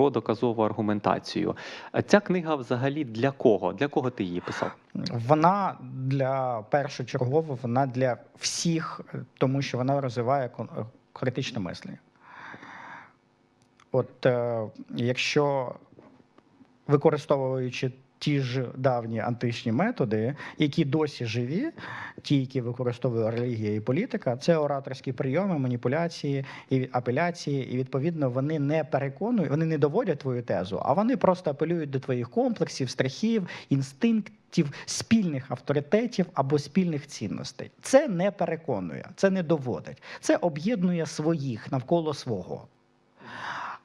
про доказову аргументацію. Ця книга взагалі для кого? Для кого ти її писав? Вона для першочергово, вона для всіх, тому що вона розвиває критичне мислення. От е, якщо використовуючи ті ж давні античні методи, які досі живі, ті, які використовує релігія і політика, це ораторські прийоми, маніпуляції і апеляції, і відповідно вони не переконують, вони не доводять твою тезу, а вони просто апелюють до твоїх комплексів, страхів, інстинктів, спільних авторитетів або спільних цінностей. Це не переконує, це не доводить, це об'єднує своїх навколо свого.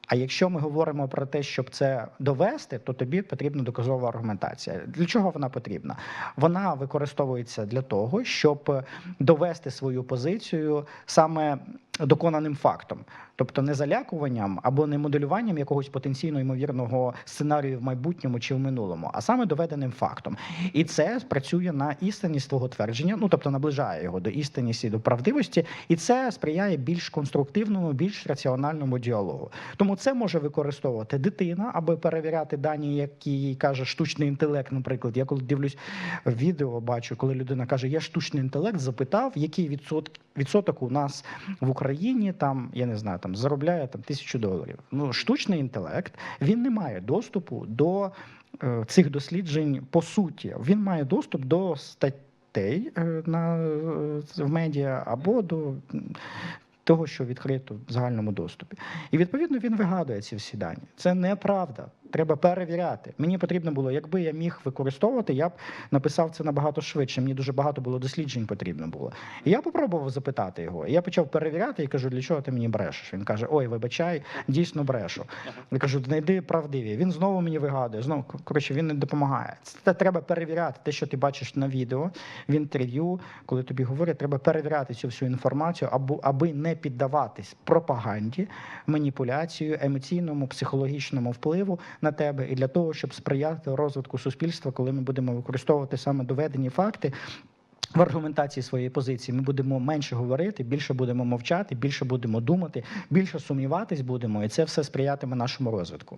А якщо ми говоримо про те, щоб це довести, то тобі потрібна доказова аргументація. Для чого вона потрібна? Вона використовується для того, щоб довести свою позицію саме доконаним фактом, тобто не залякуванням або не моделюванням якогось потенційно ймовірного сценарію в майбутньому чи в минулому, а саме доведеним фактом. І це працює на істинність твого твердження, ну тобто наближає його до істинності, до правдивості, і це сприяє більш конструктивному, більш раціональному діалогу. Тому це може використовувати дитина, аби перевіряти дані, які їй каже штучний інтелект. Наприклад, я коли дивлюсь відео, бачу, коли людина каже, я штучний інтелект, запитав, який відсоток, відсоток у нас в Україні там, я не знаю, там заробляє там тисячу доларів. Ну, штучний інтелект він не має доступу до е, цих досліджень по суті. Він має доступ до статей е, на е, в медіа або до того, що відкрито в загальному доступі. І відповідно він вигадує ці всі дані. Це неправда. Треба перевіряти. Мені потрібно було, якби я міг використовувати, я б написав це набагато швидше. Мені дуже багато було досліджень потрібно було. І я попробував запитати його. І я почав перевіряти і кажу, для чого ти мені брешеш? Він каже: Ой, вибачай, дійсно брешу. Я кажу, знайди правдиві. Він знову мені вигадує. Знову коротше, він не допомагає. Це треба перевіряти те, що ти бачиш на відео, в інтерв'ю, коли тобі говорять, треба перевіряти цю всю інформацію, або аби не піддаватись пропаганді, маніпуляцію, емоційному, психологічному впливу на тебе, і для того, щоб сприяти розвитку суспільства, коли ми будемо використовувати саме доведені факти. В аргументації своєї позиції ми будемо менше говорити, більше будемо мовчати, більше будемо думати, більше сумніватись будемо, і це все сприятиме нашому розвитку.